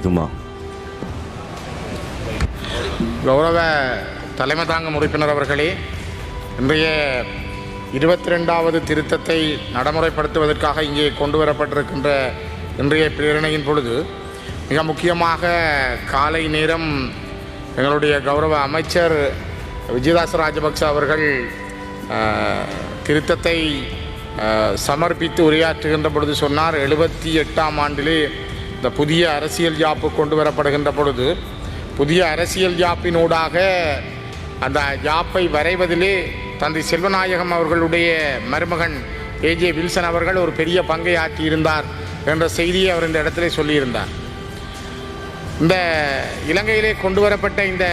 தெரிவிக்குமா கௌரவ தலைமை தாங்கும் உறுப்பினர் அவர்களே இன்றைய இருபத்தி ரெண்டாவது திருத்தத்தை நடைமுறைப்படுத்துவதற்காக இங்கே கொண்டு வரப்பட்டிருக்கின்ற இன்றைய பிரேரணையின் பொழுது மிக முக்கியமாக காலை நேரம் எங்களுடைய கௌரவ அமைச்சர் விஜயதாஸ் ராஜபக்ச அவர்கள் திருத்தத்தை சமர்ப்பித்து உரையாற்றுகின்ற பொழுது சொன்னார் எழுபத்தி எட்டாம் ஆண்டிலே இந்த புதிய அரசியல் யாப்பு கொண்டு வரப்படுகின்ற பொழுது புதிய அரசியல் யாப்பினூடாக அந்த யாப்பை வரைவதிலே தந்தை செல்வநாயகம் அவர்களுடைய மருமகன் ஏஜே வில்சன் அவர்கள் ஒரு பெரிய பங்கை ஆற்றியிருந்தார் என்ற செய்தியை அவர் இந்த இடத்திலே சொல்லியிருந்தார். இந்த இலங்கையிலே கொண்டு வரப்பட்ட இந்த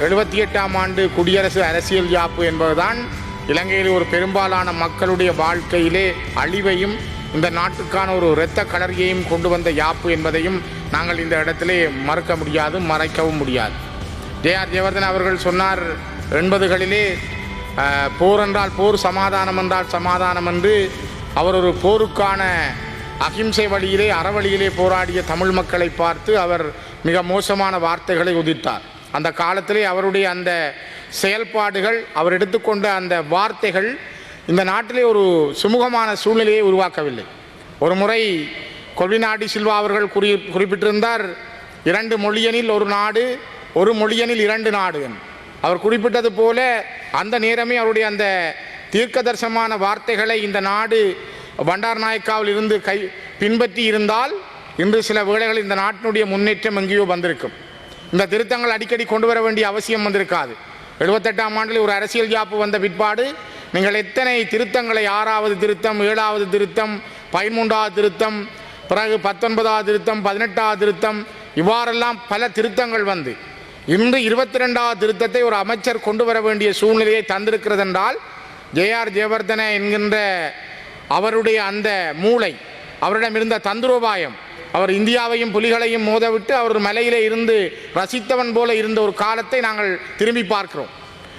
எழுபத்தி எட்டாம் ஆண்டு குடியரசு அரசியல் யாப்பு என்பதுதான் இலங்கையில் ஒரு பெரும்பாலான மக்களுடைய வாழ்க்கையிலே அழிவையும் இந்த நாட்டுக்கான ஒரு இரத்த கலரியையும் கொண்டு வந்த யாப்பு என்பதையும் நாங்கள் இந்த இடத்திலே மறுக்க முடியாது மறைக்கவும் முடியாது. ஜே ஆர் ஜெயவர்தன் அவர்கள் சொன்னார் எண்பதுகளிலே போர் என்றால் போர் சமாதானம் என்றால் சமாதானம் என்று அவர் ஒரு போருக்கான அகிம்சை வழியிலே அறவழியிலே போராடிய தமிழ் மக்களை பார்த்து அவர் மிக மோசமான வார்த்தைகளை உதித்தார். அந்த காலத்திலே அவருடைய அந்த செயல்பாடுகள் அவர் எடுத்துக்கொண்ட அந்த வார்த்தைகள் இந்த நாட்டிலே ஒரு சுமூகமான சூழ்நிலையை உருவாக்கவில்லை. ஒரு முறை கொல்விநாடி சில்வா அவர்கள் குறி குறிப்பிட்டிருந்தார் இரண்டு மொழியனில் ஒரு நாடு ஒரு மொழியனில் இரண்டு நாடு என்று. அவர் குறிப்பிட்டது போல அந்த நேரமே அவருடைய அந்த தீர்க்கதர்சமான வார்த்தைகளை இந்த நாடு பண்டார் நாயக்காவில் இருந்து கை பின்பற்றி இருந்தால் இன்று சில வேளைகள் இந்த நாட்டினுடைய முன்னேற்றம் எங்கேயோ வந்திருக்கும். இந்த திருத்தங்கள் அடிக்கடி கொண்டு வர வேண்டிய அவசியம் வந்திருக்காது. எழுபத்தெட்டாம் ஆண்டில் ஒரு அரசியல் ஜாப்பு வந்த பிற்பாடு நீங்கள் எத்தனை திருத்தங்களை ஆறாவது திருத்தம் ஏழாவது திருத்தம் பதிமூன்றாவது திருத்தம் பிறகு பத்தொன்பதாவது திருத்தம் பதினெட்டாவது திருத்தம் இவ்வாறெல்லாம் பல திருத்தங்கள் வந்து. இன்று இருபத்தி ரெண்டாவது திருத்தத்தை ஒரு அமைச்சர் கொண்டு வர வேண்டிய சூழ்நிலையை தந்திருக்கிறது என்றால் ஜேஆர் ஜெயவர்தன என்கின்ற அவருடைய அந்த மூளை அவரிடம் இருந்த தந்திரோபாயம் அவர் இந்தியாவையும் புலிகளையும் மோதவிட்டு அவர் மலையிலே இருந்து ரசித்தவன் போல இருந்த ஒரு காலத்தை நாங்கள் திரும்பி பார்க்கிறோம்.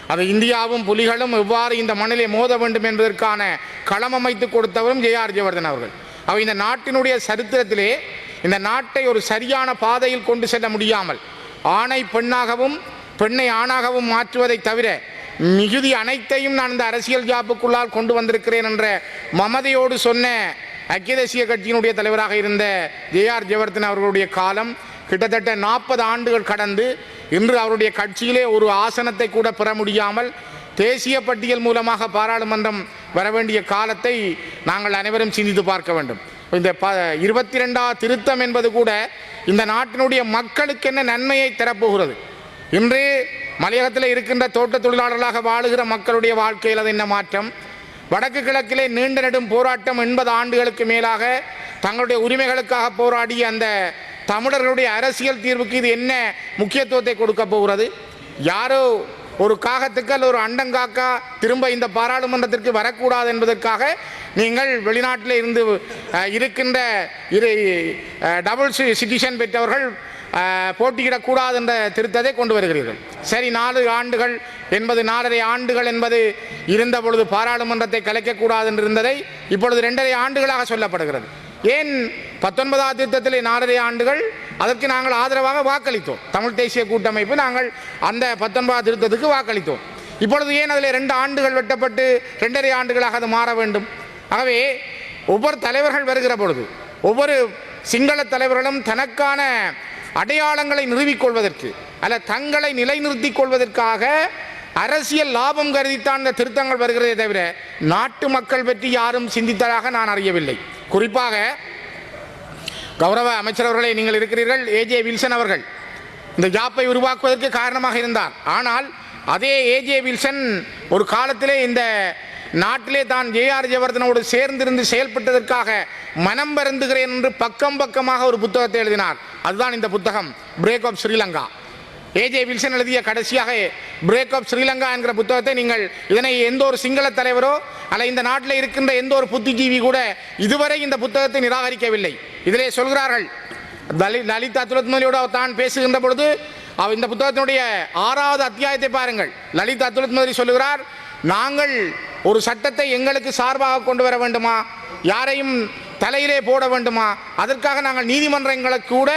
அது இந்தியாவும் புலிகளும் எவ்வாறு இந்த மண்ணிலே மோத வேண்டும் என்பதற்கான களம் அமைத்து கொடுத்தவரும் ஜே ஆர் ஜெயவர்தன் அவர்கள். அவர் இந்த நாட்டினுடைய சரித்திரத்திலே இந்த நாட்டை ஒரு சரியான பாதையில் கொண்டு செல்ல முடியாமல் ஆணை பெண்ணாகவும் பெண்ணை ஆணாகவும் மாற்றுவதை தவிர மிகுதி அனைத்தையும் நான் இந்த அரசியல் ஜாப்புக்குள்ளால் கொண்டு வந்திருக்கிறேன் என்ற மமதையோடு சொன்ன ஐக்கிய தேசிய கட்சியினுடைய தலைவராக இருந்த ஜே ஆர் ஜெயவர்தன் அவர்களுடைய காலம் கிட்டத்தட்ட நாற்பது ஆண்டுகள் கடந்து இன்று அவருடைய கட்சியிலே ஒரு ஆசனத்தை கூட பெற முடியாமல் தேசிய பட்டியல் மூலமாக பாராளுமன்றம் வர வேண்டிய காலத்தை நாங்கள் அனைவரும் சிந்தித்து பார்க்க வேண்டும். இந்த ப இருபத்தி ரெண்டாவது திருத்தம் என்பது கூட இந்த நாட்டினுடைய மக்களுக்கு என்ன நன்மையை தரப்போகிறது? இன்று மலையகத்தில் இருக்கின்ற தோட்ட தொழிலாளர்களாக வாழுகிற மக்களுடைய வாழ்க்கையில் அது என்ன மாற்றம்? வடக்கு கிழக்கிலே நீண்ட நெடும் போராட்டம் எண்பது ஆண்டுகளுக்கு மேலாக தங்களுடைய உரிமைகளுக்காக போராடிய அந்த தமிழர்களுடைய அரசியல் தீர்வுக்கு இது என்ன முக்கியத்துவத்தை கொடுக்க போகிறது? யாரோ ஒரு காகத்துக்கு அல்ல ஒரு அண்டங்காக்கா திரும்ப இந்த பாராளுமன்றத்திற்கு வரக்கூடாது என்பதற்காக நீங்கள் வெளிநாட்டில் இருந்து இருக்கின்ற இரு டபுள் சிட்டிசன் பெற்றவர்கள் போட்டியிடக்கூடாது என்ற திருத்தத்தை கொண்டு வருகிறீர்கள். சரி நாலு ஆண்டுகள் என்பது நாலரை ஆண்டுகள் என்பது இருந்த பொழுது பாராளுமன்றத்தை கலைக்கக்கூடாது என்று இருந்ததை இப்பொழுது ரெண்டரை ஆண்டுகளாக சொல்லப்படுகிறது. ஏன் பத்தொன்பதாம் திருத்தத்திலே நாலரை ஆண்டுகள் அதற்கு நாங்கள் ஆதரவாக வாக்களித்தோம். தமிழ் தேசிய கூட்டமைப்பு நாங்கள் அந்த பத்தொன்பதாம் திருத்தத்துக்கு வாக்களித்தோம். இப்பொழுது ஏன் அதில் ரெண்டு ஆண்டுகள் வெட்டப்பட்டு ரெண்டரை ஆண்டுகளாக அது மாற வேண்டும்? ஆகவே ஒவ்வொரு தலைவர்கள் வருகிற பொழுது ஒவ்வொரு சிங்கள தலைவர்களும் தனக்கான அடையாளங்களை நிறுவிக்கொள்வதற்கு அல்ல தங்களை நிலைநிறுத்திக் கொள்வதற்காக அரசியல் லாபம் கருதித்தான் இந்த திருத்தங்கள் வருகிறதே தவிர நாட்டு மக்கள் பற்றி யாரும் சிந்தித்ததாக நான் அறியவில்லை. குறிப்பாக கௌரவ அமைச்சர் அவர்களே நீங்கள் இருக்கிறீர்கள் ஏஜே வில்சன் அவர்கள். இந்த ஜாப்பை உருவாக்குவதற்கு காரணமாக இருந்தார். ஆனால் அதே ஏஜே வில்சன் ஒரு காலத்திலே இந்த நாட்டிலே தான் ஜேஆர் ஜெயவர்தனோடு சேர்ந்திருந்து செயல்பட்டதற்காக மனம் வருந்துகிறேன் என்று பக்கம் பக்கமாக ஒரு புத்தகத்தை எழுதினார். அதுதான் இந்த புத்தகம் break of Sri Lanka A J Wilson எழுதிய கடைசியாக பிரேக் ஆஃப் ஸ்ரீலங்கா என்கிற புத்தகத்தை நீங்கள் இதனை எந்த ஒரு சிங்கள தலைவரோ அல்ல இந்த நாட்டில் இருக்கின்ற எந்த ஒரு புத்திஜீவி கூட இதுவரை இந்த புத்தகத்தை நிராகரிக்கவில்லை. இதிலே சொல்கிறார்கள் தலி லலிதா துலத்மதியோடு தான் பேசுகின்ற பொழுது அவ் இந்த புத்தகத்தினுடைய ஆறாவது அத்தியாயத்தை பாருங்கள். லலிதா துலத்மதி சொல்லுகிறார் நாங்கள் ஒரு சட்டத்தை எங்களுக்கு சார்பாக கொண்டு வர வேண்டுமா? யாரையும் தலையிலே போட வேண்டுமா? அதற்காக நாங்கள் நீதிமன்றங்களை கூட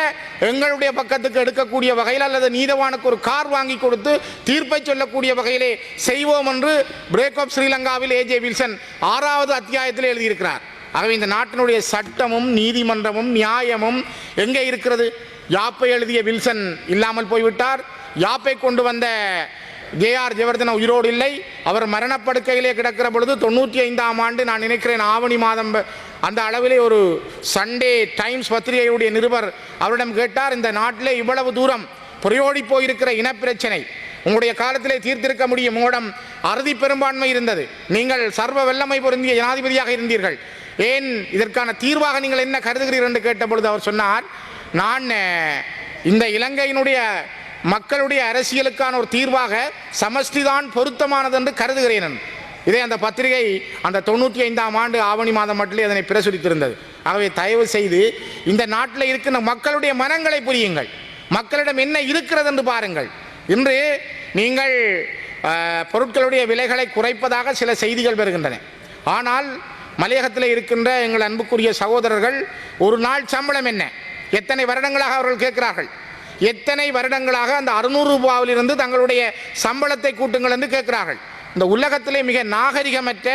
எங்களுடைய பக்கத்துக்கு எடுக்கக்கூடிய வகையில் அல்லது நீதவானுக்கு ஒரு கார் வாங்கி கொடுத்து தீர்ப்பை சொல்லக்கூடிய வகையிலே செய்வோம் என்று பிரேக் ஆஃப் ஸ்ரீலங்காவில் ஏஜே வில்சன் ஆறாவது அத்தியாயத்தில் எழுதியிருக்கிறார். ஆகவே இந்த நாட்டினுடைய சட்டமும் நீதிமன்றமும் நியாயமும் எங்கே இருக்கிறது? யாப்பை எழுதிய வில்சன் இல்லாமல் போய்விட்டார். யாப்பை கொண்டு வந்த ஜேஆர் ஜெயவர்தன உயிரோடு இல்லை. அவர் மரணப்படுக்கையிலே கிடக்கிற பொழுது தொண்ணூற்றி ஐந்தாம் ஆண்டு நான் நினைக்கிறேன் ஆவணி மாதம் அந்த அளவிலே ஒரு சண்டே டைம்ஸ் பத்திரிகையுடைய நிருபர் அவரிடம் கேட்டார் இந்த நாட்டிலே இவ்வளவு தூரம் புரையோடி போயிருக்கிற இனப்பிரச்சனை உங்களுடைய காலத்திலே தீர்த்திருக்க முடியும். உங்களிடம் அறுதி பெரும்பான்மை இருந்தது. நீங்கள் சர்வ வெள்ளமை பொருந்திய ஜனாதிபதியாக இருந்தீர்கள். ஏன் இதற்கான தீர்வாக நீங்கள் என்ன கருதுகிறீர்கள் என்று கேட்டபொழுது அவர் சொன்னார் நான் இந்த இலங்கையினுடைய மக்களுடைய அரசியலுக்கான ஒரு தீர்வாக சமஷ்டிதான் பொருத்தமானது என்று கருதுகிறேன் இதே இதை அந்த பத்திரிகை அந்த தொண்ணூற்றி ஐந்தாம் ஆண்டு ஆவணி மாதம் மட்டிலே அதனை பிரசுரித்திருந்தது. ஆகவே தயவு செய்து இந்த நாட்டில் இருக்கின்ற மக்களுடைய மனங்களை புரியுங்கள். மக்களிடம் என்ன இருக்கிறது என்று பாருங்கள். இன்று நீங்கள் பொருட்களுடைய விலைகளை குறைப்பதாக சில செய்திகள் வருகின்றன. ஆனால் மலையகத்தில் இருக்கின்ற எங்கள் அன்புக்குரிய சகோதரர்கள் ஒரு நாள் சம்பளம் என்ன? எத்தனை வருடங்களாக அவர்கள் கேட்கிறார்கள்? எத்தனை வருடங்களாக அந்த அறுநூறு ரூபாவிலிருந்து தங்களுடைய சம்பளத்தை கூட்டுங்கள் என்று கேட்கிறார்கள். இந்த உலகத்திலே மிக நாகரிகமற்ற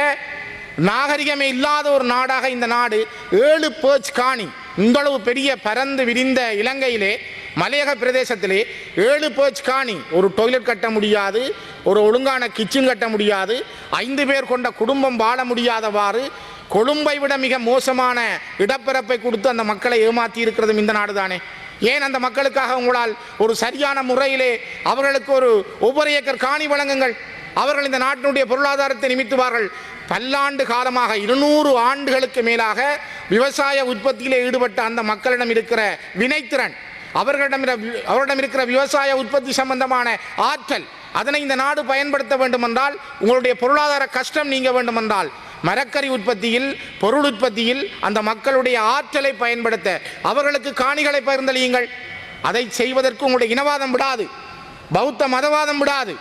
நாகரிகமே இல்லாத ஒரு நாடாக இந்த நாடு ஏழு பேர்ச் காணி இந்தளவு பெரிய பரந்து விரிந்த இலங்கையிலே மலையக பிரதேசத்திலே ஏழு பேர்ச் காணி ஒரு டொய்லெட் கட்ட முடியாது ஒரு ஒழுங்கான கிச்சன் கட்ட முடியாது ஐந்து பேர் கொண்ட குடும்பம் வாழ முடியாதவாறு கொழும்பை விட மிக மோசமான இடப்பிறப்பை கொடுத்து அந்த மக்களை ஏமாற்றி இருக்கிறதும் இந்த நாடு தானே ஏன் அந்த மக்களுக்காக உங்களால் ஒரு சரியான முறையிலே அவர்களுக்கு ஒரு ஒவ்வொரு ஏக்கர் காணி வழங்குங்கள்? அவர்கள் இந்த நாட்டினுடைய பொருளாதாரத்தை நிமித்துவார்கள். பல்லாண்டு காலமாக இருநூறு ஆண்டுகளுக்கு மேலாக விவசாய உற்பத்தியிலே ஈடுபட்ட அந்த மக்களிடம் இருக்கிற வினைத்திறன் அவர்களிடம் அவரிடம் இருக்கிற விவசாய உற்பத்தி சம்பந்தமான ஆற்றல் அதனை இந்த நாடு பயன்படுத்த வேண்டுமென்றால் உங்களுடைய பொருளாதார கஷ்டம் நீங்க வேண்டுமென்றால் மரக்கறி உற்பத்தியில் பொருள் உற்பத்தியில் அந்த மக்களுடைய ஆற்றலை பயன்படுத்த அவர்களுக்கு காணிகளை பகிர்ந்தளியுங்கள் அதை செய்வதற்கு உங்களுடைய இனவாதம் விடாது பௌத்த மதவாதம் விடாது.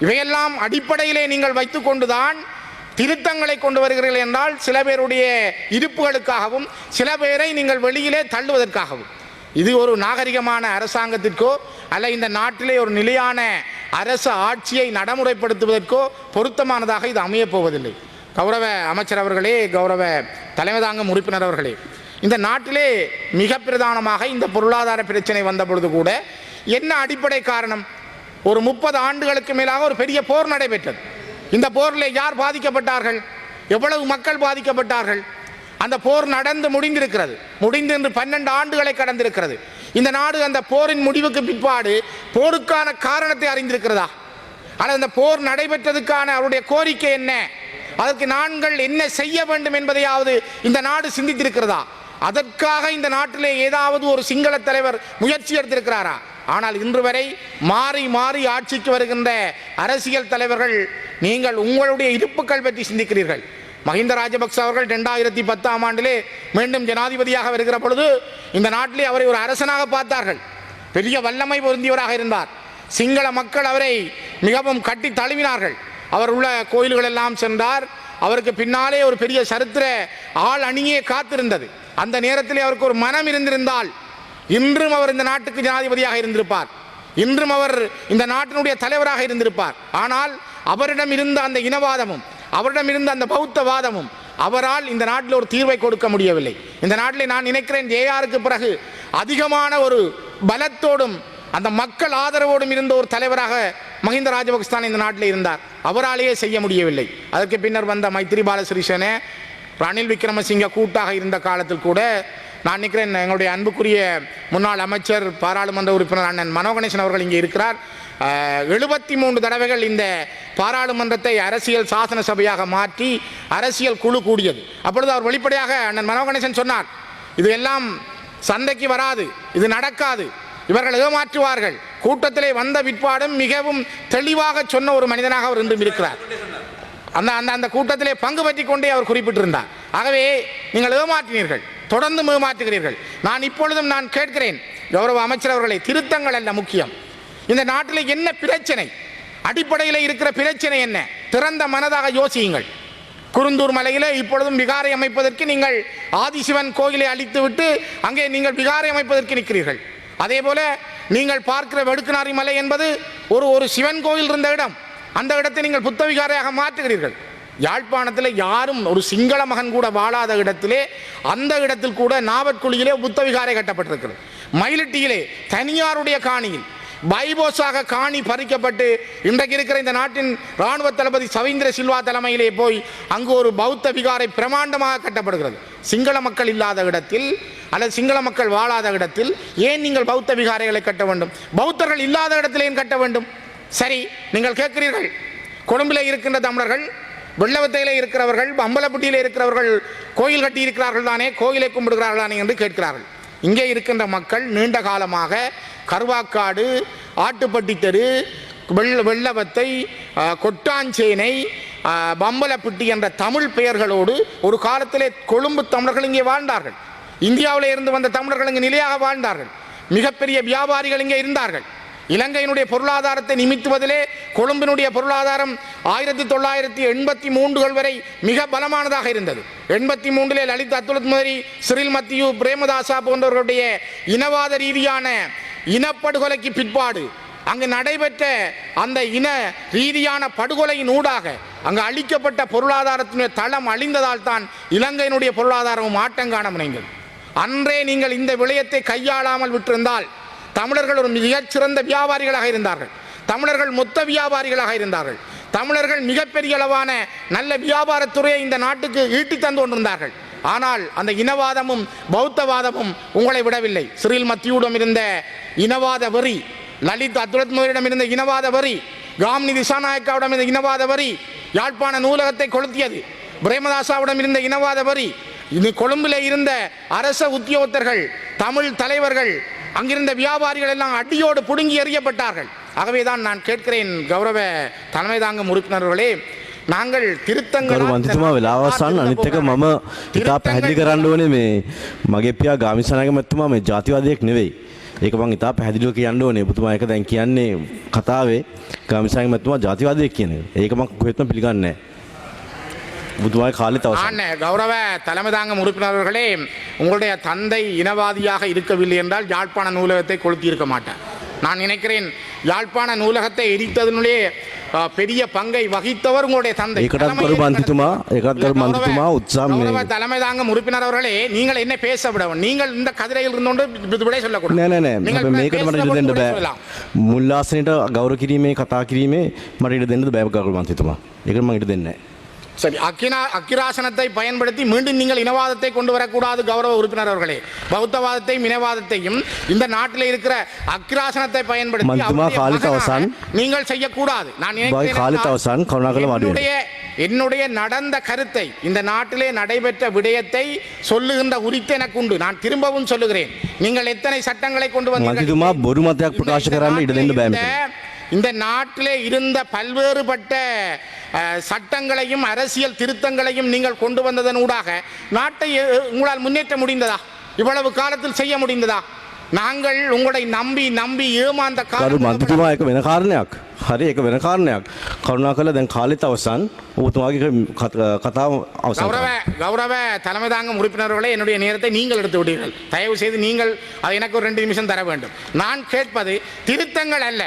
இவையெல்லாம் அடிப்படையிலே நீங்கள் வைத்துக்கொண்டுதான் திருத்தங்களை கொண்டு வருகிறீர்கள் என்றால் சில பேருடைய இருப்புகளுக்காகவும் சில பேரை நீங்கள் வெளியிலே தள்ளுவதற்காகவும். இது ஒரு நாகரிகமான அரசாங்கத்திற்கோ அல்ல இந்த நாட்டிலே ஒரு நிலையான அரசு ஆட்சியை நடைமுறைப்படுத்துவதற்கோ பொருத்தமானதாக இது அமையப்போவதில்லை கௌரவ அமைச்சர் அவர்களே கௌரவ தலைமை தாங்கும் உறுப்பினர் அவர்களே இந்த நாட்டிலே மிக பிரதானமாக இந்த பொருளாதார பிரச்சனை வந்த பொழுது கூட என்ன அடிப்படை காரணம்? ஒரு முப்பது ஆண்டுகளுக்கு மேலாக ஒரு பெரிய போர் நடைபெற்றது. இந்த போரில் யார் பாதிக்கப்பட்டார்கள்? எவ்வளவு மக்கள் பாதிக்கப்பட்டார்கள்? அந்த போர் நடந்து முடிந்திருக்கிறது. முடிந்து என்று பன்னெண்டு ஆண்டுகளை கடந்திருக்கிறது. இந்த நாடு அந்த போரின் முடிவுக்கு பிற்பாடு போருக்கான காரணத்தை அறிந்திருக்கிறதா? ஆனால் அந்த போர் நடைபெற்றதுக்கான அவருடைய கோரிக்கை என்ன? அதற்கு நாங்கள் என்ன செய்ய வேண்டும் என்பதையாவது இந்த நாடு சிந்தித்திருக்கிறதா? அதற்காக இந்த நாட்டிலே ஏதாவது ஒரு சிங்கள தலைவர் முயற்சி எடுத்திருக்கிறாரா? ஆனால் இன்று வரை மாறி மாறி ஆட்சிக்கு வருகின்ற அரசியல் தலைவர்கள் நீங்கள் உங்களுடைய இருப்புக்கள் பற்றி சிந்திக்கிறீர்கள். மஹிந்த ராஜபக்ச அவர்கள் ரெண்டாயிரத்தி பத்தாம் ஆண்டிலே மீண்டும் ஜனாதிபதியாக வருகிற பொழுது இந்த நாட்டிலே அவரை ஒரு அரசனாக பார்த்தார்கள். பெரிய வல்லமை பொருந்தியவராக இருந்தார். சிங்கள மக்கள் அவரை மிகவும் கட்டி தழுவினார்கள். அவர் உள்ள கோயில்கள் எல்லாம் சென்றார். அவருக்கு பின்னாலே ஒரு பெரிய சரித்திர ஆள் அணியே காத்திருந்தது. அந்த நேரத்தில் அவருக்கு ஒரு மனம் இருந்திருந்தால் இன்றும் அவர் இந்த நாட்டுக்கு ஜனாதிபதியாக இருந்திருப்பார். இன்றும் அவர் இந்த நாட்டினுடைய தலைவராக இருந்திருப்பார். ஆனால் அவரிடம் இருந்த அந்த இனவாதமும் அவரிடம் இருந்த அந்த பௌத்தவாதமும் அவரால் இந்த நாட்டில் ஒரு தீர்வை கொடுக்க முடியவில்லை. இந்த நாட்டில் நான் நினைக்கிறேன் ஜேஆருக்கு பிறகு அதிகமான ஒரு பலத்தோடும் அந்த மக்கள் ஆதரவோடும் இருந்த ஒரு தலைவராக மஹிந்த ராஜபக்ஸ்தான் இந்த நாட்டில் இருந்தார். அவராலேயே செய்ய முடியவில்லை. அதற்கு பின்னர் வந்த மைத்ரிபால சிறிசேனே ரணில் விக்ரமசிங்க கூட்டாக இருந்த காலத்தில் கூட நான் நினைக்கிறேன் எங்களுடைய அன்புக்குரிய முன்னாள் அமைச்சர் பாராளுமன்ற உறுப்பினர் அண்ணன் மனோகணேசன் அவர்கள் இங்கே இருக்கிறார். எழுபத்தி மூன்று தடவைகள் இந்த பாராளுமன்றத்தை அரசியல் சாசன சபையாக மாற்றி அரசியல் குழு கூடியது. அப்பொழுது அவர் வெளிப்படையாக அண்ணன் மனோகணேசன் சொன்னார் இது எல்லாம் சந்தைக்கு வராது இது நடக்காது. இவர்கள் ஏமாற்றுவார்கள் கூட்டத்திலே வந்த பிற்பாடும் மிகவும் தெளிவாக சொன்ன ஒரு மனிதனாக அவர் இன்றும் இருக்கிறார். அந்த அந்த அந்த கூட்டத்திலே பங்கு பற்றி கொண்டே அவர் குறிப்பிட்டிருந்தார். ஆகவே நீங்கள் ஏமாற்றினீர்கள் தொடர்ந்து ஏமாற்றுகிறீர்கள் நான் இப்பொழுதும் நான் கேட்கிறேன். கௌரவ அமைச்சர் அவர்களை திருத்தங்கள் அல்ல முக்கியம். இந்த நாட்டில் என்ன பிரச்சனை? அடிப்படையில் இருக்கிற பிரச்சனை என்ன? திறந்த மனதாக யோசியுங்கள். குருந்தூர் மலையில் இப்பொழுதும் விகாரை அமைப்பதற்கு நீங்கள் ஆதிசிவன் கோயிலை அழித்துவிட்டு அங்கே நீங்கள் விகாரை அமைப்பதற்கு நிற்கிறீர்கள். அதே போல நீங்கள் பார்க்கிற வெடுக்குநாரி மலை என்பது ஒரு ஒரு சிவன் கோயில் இருந்த இடம். அந்த இடத்தை நீங்கள் புத்த விகாரையாக மாற்றுகிறீர்கள். யாழ்ப்பாணத்தில் யாரும் ஒரு சிங்கள மகன் கூட வாழாத இடத்திலே அந்த இடத்தில் கூட நாவற்குழியிலே புத்த விகாரை கட்டப்பட்டிருக்கிறது. மயிலட்டியிலே தனியாருடைய காணியில் பைபோஸாக காணி பறிக்கப்பட்டு இன்றைக்கு இருக்கிற இந்த நாட்டின் ராணுவ தளபதி சவீந்திர சில்வா தலைமையிலே போய் அங்கு ஒரு பௌத்த விகாரை பிரமாண்டமாக கட்டப்படுகிறது. சிங்கள மக்கள் இல்லாத இடத்தில் அல்லது சிங்கள மக்கள் வாழாத இடத்தில் ஏன் நீங்கள் பௌத்த விகாரைகளை கட்ட வேண்டும்? பௌத்தர்கள் இல்லாத இடத்தில் ஏன் கட்ட வேண்டும்? சரி நீங்கள் கேட்கிறீர்கள். கொழும்பில் இருக்கின்ற தமிழர்கள் வெள்ளவத்தையில் இருக்கிறவர்கள் அம்பலப்பட்டியில் இருக்கிறவர்கள் கோயில் கட்டி இருக்கிறார்கள் தானே கோயிலை கும்பிடுகிறார்கள் தானே என்று கேட்கிறார்கள். இங்கே இருக்கின்ற மக்கள் நீண்ட காலமாக கருவாக்காடு ஆட்டுப்பட்டி தெரு வெள்ள வெள்ளவத்தை கொட்டாஞ்சேனை பம்பலப்பட்டி என்ற தமிழ் பெயர்களோடு ஒரு காலத்திலே கொழும்பு தமிழர்கள் இங்கே வாழ்ந்தார்கள். இந்தியாவில் இருந்து வந்த தமிழர்கள் இங்கே நிலையாக வாழ்ந்தார்கள். மிகப்பெரிய வியாபாரிகள் இங்கே இருந்தார்கள். இலங்கையினுடைய பொருளாதாரத்தை நிமித்துவதிலே கொழும்பினுடைய பொருளாதாரம் ஆயிரத்தி தொள்ளாயிரத்தி எண்பத்தி மூன்றுகள் வரை மிக பலமானதாக இருந்தது. எண்பத்தி மூன்றிலே லலித் அத்துலத்மரி சிறில் மத்தியு பிரேமதாசா போன்றவர்களுடைய இனவாத ரீதியான இனப்படுகொலைக்கு பிற்பாடு அங்கு நடைபெற்ற அந்த இன ரீதியான படுகொலையின் ஊடாக அங்கு அளிக்கப்பட்ட பொருளாதாரத்தினுடைய தளம் அழிந்ததால் தான் இலங்கையினுடைய பொருளாதாரமும் ஆட்டங்காண முனைந்தது அன்றே நீங்கள் இந்த விளையத்தை கையாளாமல் விட்டிருந்தால் தமிழர்கள் ஒரு மிகச்சிறந்த வியாபாரிகளாக இருந்தார்கள். தமிழர்கள் மொத்த வியாபாரிகளாக இருந்தார்கள். தமிழர்கள் மிகப்பெரிய அளவான நல்ல வியாபாரத்துறையை இந்த நாட்டுக்கு ஈட்டி தந்து கொண்டிருந்தார்கள். ஆனால் அந்த இனவாதமும் பௌத்தவாதமும் உங்களை விடவில்லை. சிறில் மத்தியுடன் இருந்த இனவாத வரி லலித் அத்துலத்மரிடம் இருந்த இனவாத வரி காமினி திசாநாயக்காவிடம் இருந்த இனவாத வரி யாழ்ப்பாண நூலகத்தை கொளுத்தியது. பிரேமதாசாவிடம் இருந்த இனவாத வரி இது கொழும்பில் இருந்த அரச உத்தியோகத்தர்கள் தமிழ் தலைவர்கள் அங்கிருந்த வியாபாரிகள் எல்லாம் அடியோடு புடுங்கி எறியப்பட்டார்கள் ஆகவே தான் நான் கேட்கிறேன் கௌரவ தலைமை தாங்கும் உறுப்பினர்களே நாங்கள் திருத்தங்கள் ගරු මන්තිතුමා වෙලාවසන් අනිත් එක මම ඉතා පැහැදිලි කරන්න ඕනේ මේ මගේ පියා ගාමිසනායක මැතිතුමා මේ ජාතිවාදයක් නෙවෙයි. ඒක මං ඉතා පැහැදිලිව කියන්න ඕනේ. ඔබතුමා ඒක දැන් කියන්නේ කතාවේ ගාමිසනායක මැතිතුමා ජාතිවාදයක් කියන එක. ඒක මං කොහෙත්ම පිළිගන්නේ නැහැ. ඔබතුමාගේ කාලෙත් අවසන්. நான் கௌரவ தலைமை தாங்கும் உறுப்பினர்களே உங்களுடைய தந்தை இனவாதியாக இருக்கவில்லை என்றால் யாழ்ப்பாண நூலகத்தை கொளுத்தி இருக்க மாட்டேன் நான் நினைக்கிறேன் யாழ்ப்பாண நூலகத்தை எரித்ததனுடைய அஹ், பெரிய பங்கை வகித்தவர் உங்களுடைய தந்தை ඒකටත් தலைமையில் කරු මන්තිතුමා ඒකත් இல்ல, කරු கௌரவ- මන්තිතුමා උත්සාහ கௌரவ මේ தலைமை தாங்கும் உறுப்பினர் அவர்களே நீங்கள் என்ன பேச விடவும் நீங்கள் இந்த கதிரையில் இருந்தோண்டு இது விடை சொல்லக்கூடாது නෑ නෑ නෑ நீங்கள் හැබැයි මේකට பேசுற මට ඉඩ பொழுது දෙන්න விடை බෑ சொல்லலாம். මුල්ලාසනයට ගෞරව කිරීමේ කතා කිරීමේ මට ඉඩ දෙන්න බෑ කරු මන්තිතුමා ඒකට මං ඉඩ දෙන්නේ නැහැ. சரி அக்கினா அக்கிராசனத்தை பயன்படுத்தி மீண்டும் நீங்கள் இனவாதத்தை கொண்டு வரக்கூடாது கௌரவ உறுப்பினர் அவர்களே. பௌத்தவாதத்தையும் இனவாதத்தையும் இந்த நாட்டில் இருக்கிற அக்கிராசனத்தை பயன்படுத்தி நீங்கள் செய்யக்கூடாது. நான் என்னுடைய என்னுடைய நடந்த கருத்தை இந்த நாட்டிலே நடைபெற்ற விடயத்தை சொல்லுகின்ற உரித்து எனக்கு உண்டு. நான் திரும்பவும் சொல்லுகிறேன். நீங்கள் எத்தனை சட்டங்களை கொண்டு வந்தீர்கள்? இந்த நாட்டிலே இருந்த பல்வேறுபட்ட சட்டங்களையும் அரசியல் திருத்தங்களையும் நீங்கள் கொண்டு வந்ததன் ஊடாக நாட்டை அஹ், உங்களால் முன்னேற்ற முடிந்ததா இவ்வளவு காலத்தில் செய்ய முடிந்ததா நாங்கள் உங்களை நம்பி நம்பி ஏமாந்த කරු காலம் මන්තිතුමා එක වෙන කාරණයක් හරි එක වෙන කාරණයක් කරුණා කළ දැන් කාලෙත් අවසන් ඔබතුමාගේ කත- කතාව අවසන් கௌரவ கௌரவ தலைமை தாங்கும் உறுப்பினர்களே என்னுடைய நேரத்தை நீங்கள் எடுத்து விட்டீர்கள் தயவு செய்து நீங்கள் அது எனக்கு ஒரு ரெண்டு நிமிஷம் தர வேண்டும் நான் கேட்பது திருத்தங்கள் அல்ல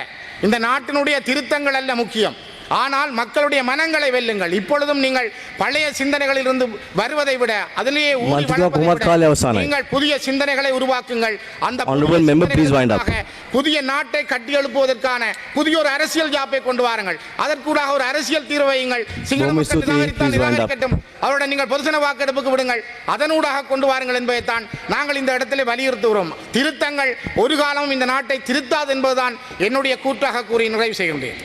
இந்த நாட்டினுடைய திருத்தங்கள் அல்ல முக்கியம் ஆனால் மக்களுடைய மனங்களை வெல்லுங்கள். இப்பொழுதும் நீங்கள் பழைய சிந்தனைகளில் இருந்து வருவதை விட அதிலேயே. நீங்கள் புதிய சிந்தனைகளை உருவாக்குங்கள். அந்த புதிய நாட்டை கட்டி எழுப்புவதற்கான புதிய ஒரு அரசியல் ஜாப்பை கொண்டு வாருங்கள். அதற்கூடாக ஒரு அரசியல் தீர்வு வையுங்கள். அவருடன் நீங்கள் பொதுசன வாக்கெடுப்புக்கு விடுங்கள். அதனூடாக கொண்டு வாருங்கள் என்பதைத்தான் நாங்கள் இந்த இடத்திலே வலியுறுத்துகிறோம். திருத்தங்கள் ஒரு காலமும் இந்த நாட்டை திருத்தாது என்பதுதான் என்னுடைய கூற்றாக கூறி நிறைவு செய்கின்றேன்.